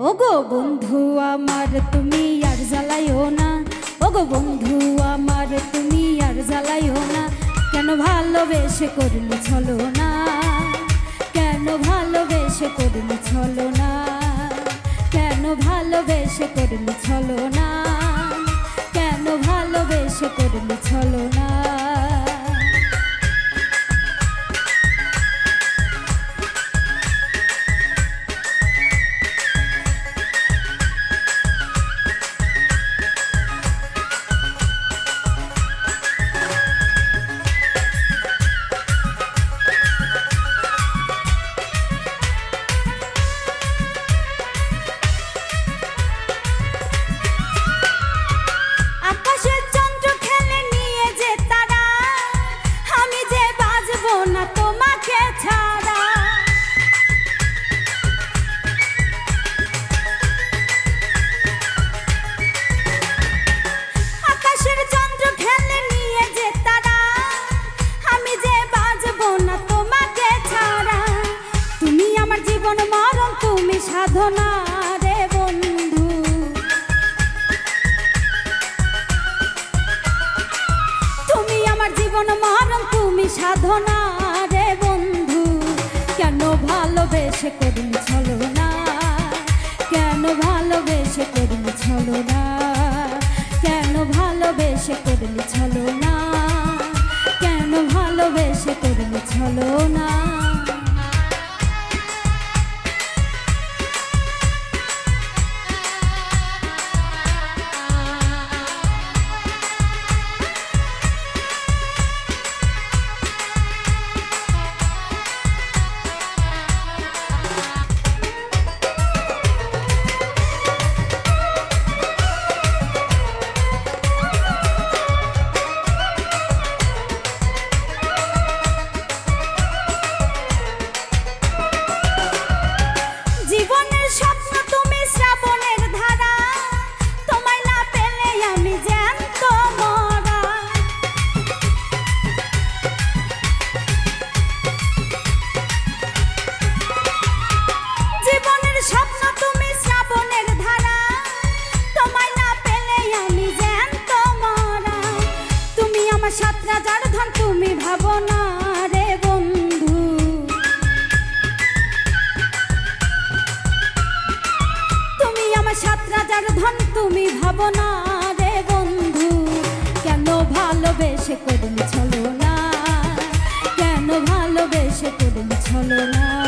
ওগো বন্ধু আমার, তুমি আর জ্বালাইও না। ওগো বন্ধু আমার, তুমি আর জ্বালাইও না। কেন ভালোবেসে করলি ছলো না? কেন ভালোবেসে করলি ছলো না? কেন ভালোবেসে করলি ছলো না? কেন ভালোবেসে করলি জীবন মারণ তুমি সাধনা রে বন্ধু। কেন ভালোবেসে করুন চলো না? কেন ভালোবেসে করুন চলো না? কেন ভালোবেসে করুন চলো না? কেন ভালোবেসে করুন চলো না? তুমি ভাবো না রে বন্ধু, কেন ভালোবেসে করুন ছলো না? কেন ভালোবেসে করুন ছলো না?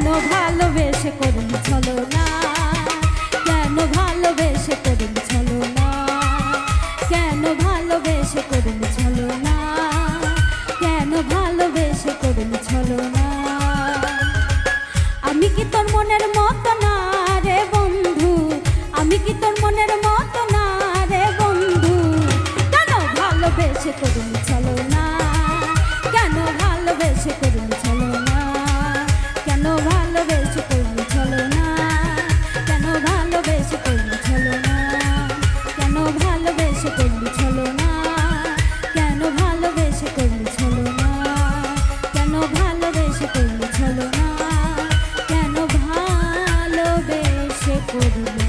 কেন ভালোবেসে করুন চলো না কেন ভালোবেসে করুন চলো না কেন ভালোবেসে করুন চলো না কেন ভালোবেসে করুন চলো না আমি কি তোর মনের মতো না রে বন্ধু? আমি কি তোর মনের মতো না রে বন্ধু? কেন ভালোবেসে করুন Thank you.